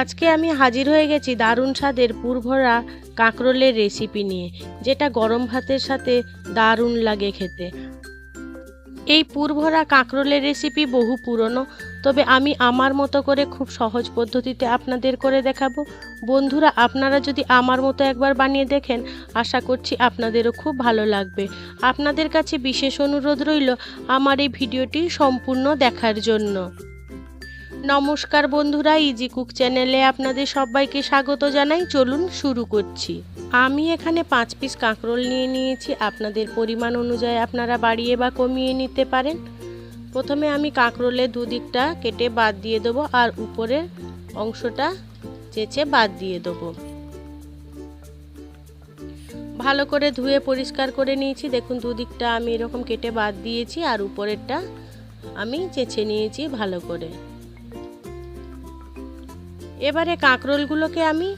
আজকে আমি হাজির হয়ে গেছি দারুণ স্বাদের পুরভরা কাঁকরোলের রেসিপি নিয়ে, যেটা গরম ভাতের সাথে দারুণ লাগে খেতে। এই পুরভরা কাঁকরোলের রেসিপি বহু পুরনো, তবে আমি আমার মতো করে খুব সহজ পদ্ধতিতে আপনাদের করে দেখাবো। বন্ধুরা, আপনারা যদি আমার মতো একবার বানিয়ে দেখেন, আশা করছি আপনাদেরও খুব ভালো লাগবে। আপনাদের কাছে বিশেষ অনুরোধ রইল আমার এই ভিডিওটি সম্পূর্ণ দেখার জন্য। নমস্কার বন্ধুরা ইজি কুক চ্যানেলে আপনাদের সবাইকে স্বাগত জানাই। চলুন শুরু করছি। আমি এখানে পাঁচ পিস কাঁকরোল নিয়ে নিয়েছি। আপনাদের পরিমাণ অনুযায়ী আপনারা বাড়িয়ে বা কমিয়ে নিতে পারেন। প্রথমে আমি কাঁকরোলের দুদিকটা কেটে বাদ দিয়ে দেবো আর উপরের অংশটা চেঁচে বাদ দিয়ে দেবো। ভালো করে ধুয়ে পরিষ্কার করে নিয়েছি। দেখুন, দুদিকটা আমি এরকম কেটে বাদ দিয়েছি আর উপরেরটা আমি চেঁচে নিয়েছি ভালো করে। এবারে কাঁকরোলগুলোকে আমি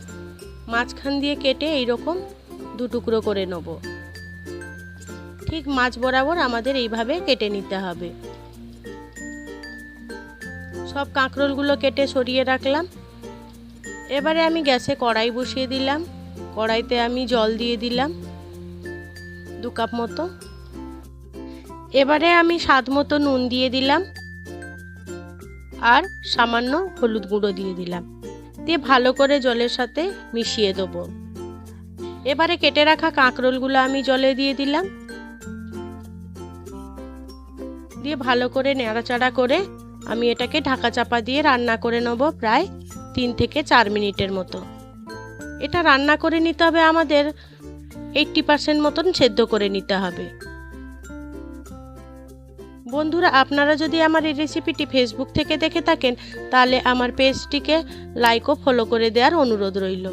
মাঝখান দিয়ে কেটে এইরকম দু টুকরো করে নেব। ঠিক মাছ বরাবর আমাদের এইভাবে কেটে নিতে হবে। সব কাঁকরোলগুলো কেটে সরিয়ে রাখলাম। এবারে আমি গ্যাসে কড়াই বসিয়ে দিলাম। কড়াইতে আমি জল দিয়ে দিলাম দু কাপ মতো। এবারে আমি স্বাদ মতো নুন দিয়ে দিলাম আর সামান্য হলুদ গুঁড়ো দিয়ে দিলাম। দিয়ে ভালো করে জলের সাথে মিশিয়ে দেবো। এবারে কেটে রাখা কাঁকরোলগুলো আমি জলে দিয়ে দিলাম। দিয়ে ভালো করে নেড়াচাড়া করে আমি এটাকে ঢাকা চাপা দিয়ে রান্না করে নেব প্রায় তিন থেকে চার মিনিটের মতো। এটা রান্না করে নিতে হবে আমাদের এইটটি পার্সেন্ট মতন সেদ্ধ করে নিতে হবে। বন্ধুরা, আপনারা যদি আমার এই রেসিপিটি ফেসবুক থেকে দেখে থাকেন, তাহলে আমার পেজটিকে লাইক ও ফলো করে দেওয়ার অনুরোধ রইল।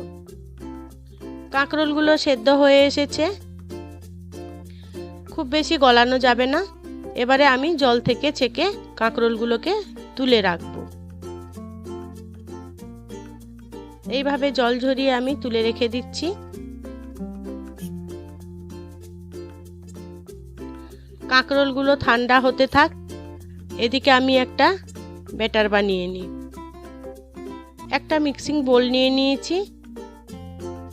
কাঁকরোলগুলো সেদ্ধ হয়ে এসেছে। খুব বেশি গলানো যাবে না। এবারে আমি জল থেকে ছেঁকে কাঁকরোলগুলোকে তুলে রাখব। এইভাবে জল ঝরিয়ে আমি তুলে রেখে দিচ্ছি। কাঁকরোলগুলো ঠান্ডা হতে থাক, এদিকে আমি একটা ব্যাটার বানিয়ে নিই। একটা মিক্সিং বোল নিয়ে নিয়েছি।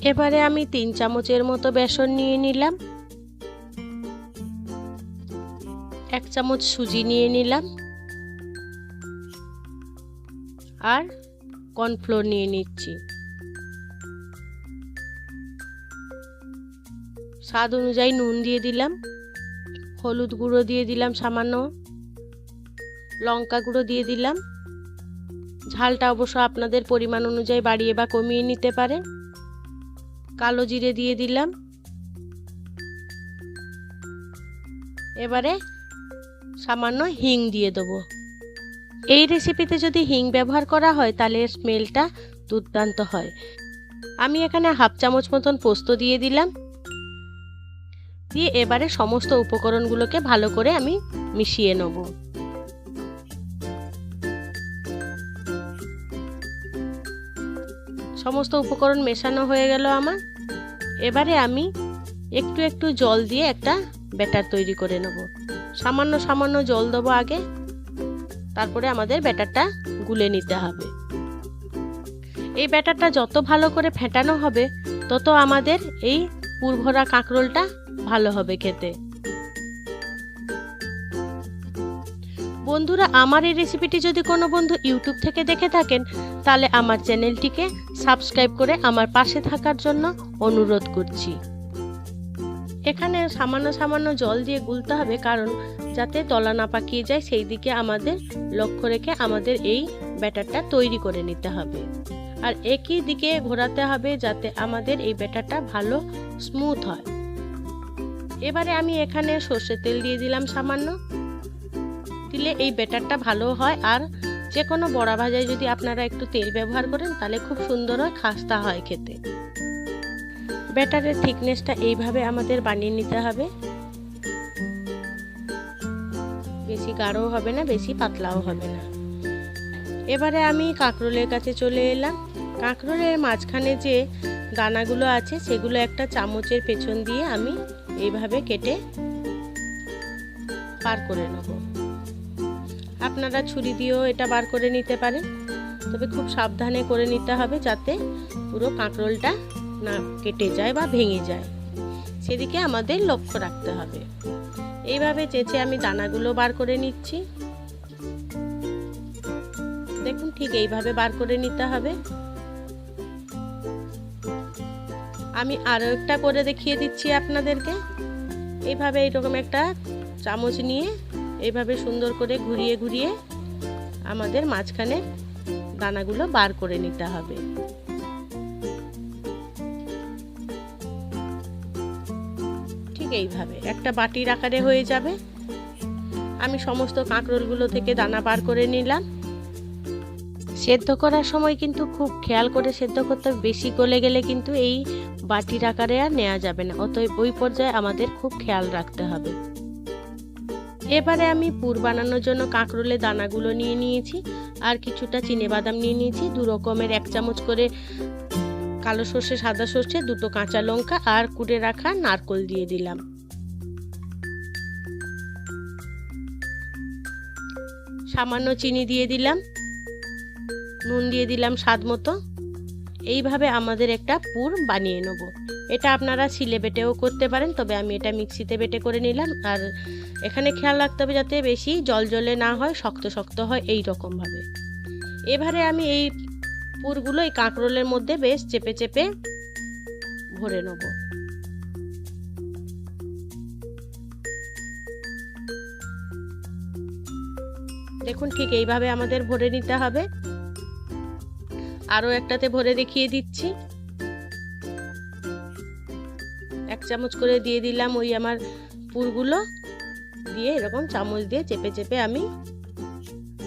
এবারে আমি তিন চামচের মতো বেসন নিয়ে নিলাম। এক চামচ সুজি নিয়ে নিলাম। আর কর্নফ্লোর নিয়ে নিচ্ছি। স্বাদ অনুযায়ী নুন দিয়ে দিলাম। হলুদ গুঁড়ো দিয়ে দিলাম সামান্য। লঙ্কা গুঁড়ো দিয়ে দিলাম। ঝালটা অবশ্য আপনাদের পরিমাণ অনুযায়ী বাড়িয়ে বা কমিয়ে নিতে পারে। কালো জিরে দিয়ে দিলাম। এবারে সামান্য হিং দিয়ে দেবো। এই রেসিপিতে যদি হিং ব্যবহার করা হয়, তাহলে স্মেলটা দুর্দান্ত হয়। আমি এখানে হাফ চামচ মতন পোস্ত দিয়ে দিলাম। দিয়ে এবারে সমস্ত উপকরণগুলোকে ভালো করে আমি মিশিয়ে নেব। সমস্ত উপকরণ মেশানো হয়ে গেল আমার। এবারে আমি একটু একটু জল দিয়ে একটা ব্যাটার তৈরি করে নেব। সামান্য সামান্য জল দেবো আগে। তারপরে আমাদের ব্যাটারটা গুলে নিতে হবে। এই ব্যাটারটা যত ভালো করে ফেটানো হবে, তত আমাদের এই পুরভরা কাঁকরোলটা ভালো হবে খেতে। বন্ধুরা, আমার এই রেসিপিটি যদি কোনো বন্ধু ইউটিউব থেকে দেখে থাকেন, তাহলে আমার চ্যানেলটিকে সাবস্ক্রাইব করে আমার পাশে থাকার জন্য অনুরোধ করছি। এখানে সামান্য সামান্য জল দিয়ে গুলতে হবে, কারণ যাতে তলা না পাকিয়ে যায়, সেই দিকে আমাদের লক্ষ্য রেখে আমাদের এই ব্যাটারটা তৈরি করে নিতে হবে। আর একই দিকে ঘোরাতে হবে, যাতে আমাদের এই ব্যাটারটা ভালো স্মুথ হয়। এবারে আমি এখানে সর্ষের তেল দিয়ে দিলাম সামান্য। দিলে এই ব্যাটারটা ভালো হয়। আর যে কোনো বড়া ভাজায় যদি আপনারা একটু তেল ব্যবহার করেন, তাহলে খুব সুন্দর হয়, খাস্তা হয় খেতে। ব্যাটারের থিকনেসটা এইভাবে আমাদের বানিয়ে নিতে হবে। বেশি গাঢ়ও হবে না, বেশি পাতলাও হবে না। এবারে আমি কাঁকরোলের কাছে চলে এলাম। কাঁকরোলের মাঝখানে যে দানাগুলো আছে, সেগুলো একটা চামচের পেছন দিয়ে আমি এইভাবে কেটে পার করে নেব। আপনারা ছুরি দিয়েও এটা বার করে নিতে পারেন, তবে খুব সাবধানে করে নিতে হবে যাতে পুরো কাঁকরোলটা না কেটে যায় বা ভেঙে যায়। সেদিকে আমাদের লক্ষ্য রাখতে হবে। এইভাবে চেঁচে আমি দানাগুলো বার করে নিচ্ছি। দেখুন, ঠিক এইভাবে বার করে নিতে হবে। আমি আরও একটা করে দেখিয়ে দিচ্ছি আপনাদেরকে। এইভাবে এইরকম একটা চামচ নিয়ে এইভাবে সুন্দর করে ঘুরিয়ে ঘুরিয়ে আমাদের মাঝখানে দানাগুলো বার করে নিতে হবে। ঠিক এইভাবে একটা বাটির আকারে হয়ে যাবে। আমি সমস্ত কাঁকরোলগুলো থেকে দানা বার করে নিলাম। সেদ্ধ করার সময় কিন্তু খুব খেয়াল করে সেদ্ধ করতে বেশি গলে গেলে কিন্তু এই বাটির আকারে আর নেওয়া যাবে না। অতএব ওই পর্যায়ে আমাদের খুব খেয়াল রাখতে হবে। এবারে আমি পুর বানানোর জন্য কাঁকরোলের দানাগুলো নিয়ে নিয়েছি আর কিছুটা চিনে বাদাম নিয়ে নিয়েছি। দু রকমের এক চামচ করে কালো সর্ষে, সাদা সর্ষে, দুটো কাঁচা লঙ্কা আর কুড়ে রাখা নারকোল দিয়ে দিলাম। সামান্য চিনি দিয়ে দিলাম। নুন দিয়ে দিলাম স্বাদ মতো। এইভাবে আমাদের একটা পুর বানিয়ে নেব। এটা আপনারা শিলে বেটেও করতে পারেন, তবে আমি এটা মিক্সিতে বেটে করে নিলাম। আর এখানে খেয়াল রাখতে হবে যাতে বেশি জল জলে না হয়, শক্ত শক্ত হয় এই রকমভাবে। এবারে আমি এই পুরগুলো এই কাঁকরোলের মধ্যে বেশ চেপে চেপে ভরে নেব। দেখুন ঠিক এইভাবে আমাদের ভরে নিতে হবে। আরও একটাতে ভরে দেখিয়ে দিচ্ছি। এক চামচ করে দিয়ে দিলাম ওই আমার পুরগুলো। দিয়ে এরকম চামচ দিয়ে চেপে চেপে আমি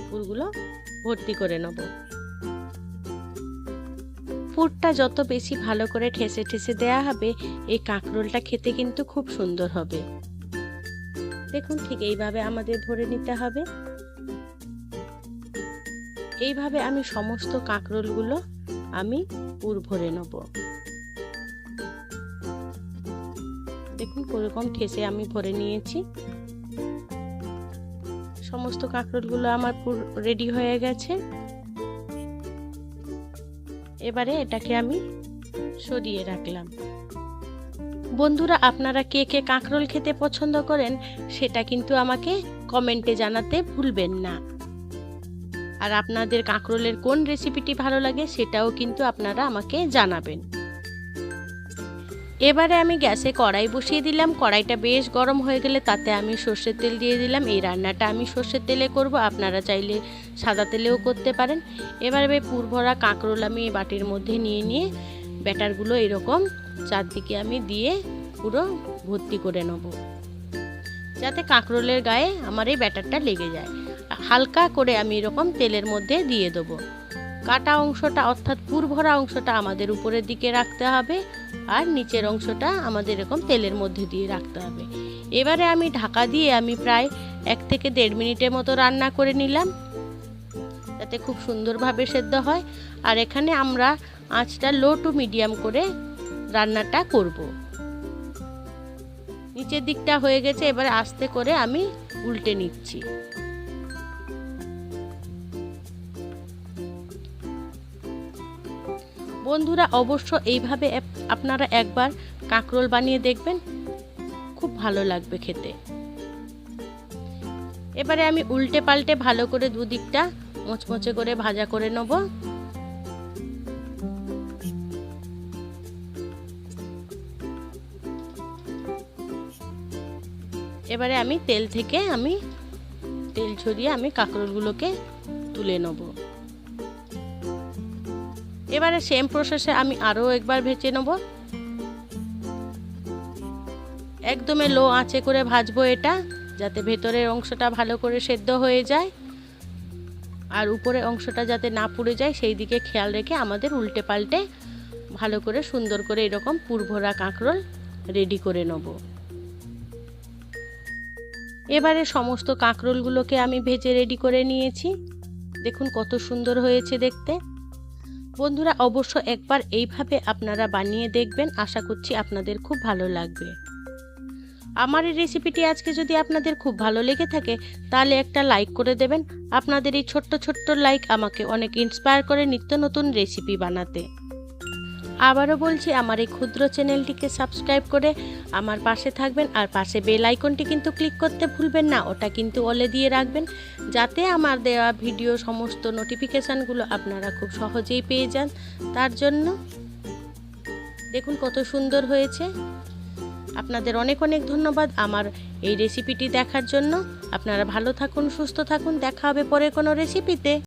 পুরগুলো ভর্তি করে নেব। পুরটা যত বেশি ভালো করে ঠেসে ঠেসে দেয়া হবে, এই কাঁকরোলটা খেতে কিন্তু খুব সুন্দর হবে। দেখুন ঠিক এইভাবে আমাদের ভরে নিতে হবে। এইভাবে আমি সমস্ত কাঁকরোলগুলো আমি পুর ভরে নেব। দেখুন কোরকম ঠেসে আমি ভরে নিয়েছি। সমস্ত কাঁকরোলগুলো আমার পুর রেডি হয়ে গেছে। এবারে এটাকে আমি সরিয়ে রাখলাম। বন্ধুরা, আপনারা কে কে কাঁকরোল খেতে পছন্দ করেন, সেটা কিন্তু আমাকে কমেন্টে জানাতে ভুলবেন না। আর আপনাদের কাঁকরোলের কোন রেসিপিটি ভালো লাগে সেটাও কিন্তু আপনারা আমাকে জানাবেন। এবারে আমি গ্যাসে কড়াই বসিয়ে দিলাম। কড়াইটা বেশ গরম হয়ে গেলে তাতে আমি সর্ষের তেল দিয়ে দিলাম। এই রান্নাটা আমি সর্ষের তেলে করব। আপনারা চাইলে সাদা তেলেও করতে পারেন। এবারে পুর ভরা কাঁকরোল আমি এই বাটির মধ্যে নিয়ে নিয়ে ব্যাটারগুলো এরকম চারদিকে আমি দিয়ে পুরো ভর্তি করে নেব। যাতে কাঁকরোলের গায়ে আমার এই ব্যাটারটা লেগে যায়। হালকা করে আমি এরকম তেলের মধ্যে দিয়ে দেবো। কাটা অংশটা অর্থাৎ পুর ভরা অংশটা আমাদের উপরের দিকে রাখতে হবে আর নিচের অংশটা আমাদের এরকম তেলের মধ্যে দিয়ে রাখতে হবে। এবারে আমি ঢাকা দিয়ে আমি প্রায় এক থেকে দেড় মিনিটের মতো রান্না করে নিলাম। যাতে খুব সুন্দরভাবে সেদ্ধ হয়। আর এখানে আমরা আঁচটা লো টু মিডিয়াম করে রান্নাটা করব। নিচের দিকটা হয়ে গেছে, এবারে আস্তে করে আমি উল্টে নিচ্ছি। বন্ধুরা অবশ্য এইভাবে আপনারা একবার কাঁকরোল বানিয়ে দেখবেন। খুব ভালো লাগবে খেতে। এবারে আমি উল্টে পাল্টে ভালো করে দুদিকটা মোচমোচে করে ভাজা করে নেব। এবারে আমি তেল থেকে আমি তেল ছড়িয়ে আমি কাঁকরোলগুলোকে তুলে নেব। এবারে সেম প্রসেসে আমি আরও একবার ভেজে নেব। একদমে লো আঁচে করে ভাজবো এটা, যাতে ভেতরের অংশটা ভালো করে সেদ্ধ হয়ে যায়। আর উপরের অংশটা যাতে না পুড়ে যায়, সেই দিকে খেয়াল রেখে আমাদের উল্টে পাল্টে ভালো করে সুন্দর করে এরকম পুরভরা কাঁকরোল রেডি করে নেব। এবারে সমস্ত কাঁকরোলগুলোকে আমি ভেজে রেডি করে নিয়েছি। দেখুন কত সুন্দর হয়েছে দেখতে। বন্ধুরা, অবশ্য একবার এইভাবে আপনারা বানিয়ে দেখবেন, আশা করছি আপনাদের খুব ভালো লাগবে। আমার এই রেসিপিটি আজকে যদি আপনাদের খুব ভালো লেগে থাকে, তাহলে একটা লাইক করে দেবেন। আপনাদের এই ছোট্ট ছোট্ট লাইক আমাকে অনেক ইন্সপায়ার করে নিত্য নতুন রেসিপি বানাতে। আবারও বলছি, আমার এই ক্ষুদ্র চ্যানেলটিকে সাবস্ক্রাইব করে আমার পাশে থাকবেন আর পাশে বেল আইকনটি কিন্তু ক্লিক করতে ভুলবেন না, ওটা কিন্তু অলে দিয়ে রাখবেন যাতে আমার দেওয়া ভিডিও সমস্ত নোটিফিকেশানগুলো আপনারা খুব সহজেই পেয়ে যান। তার জন্য দেখুন কত সুন্দর হয়েছে। আপনাদের অনেক অনেক ধন্যবাদ আমার এই রেসিপিটি দেখার জন্য। আপনারা ভালো থাকুন, সুস্থ থাকুন, দেখা হবে পরে কোনো রেসিপিতে।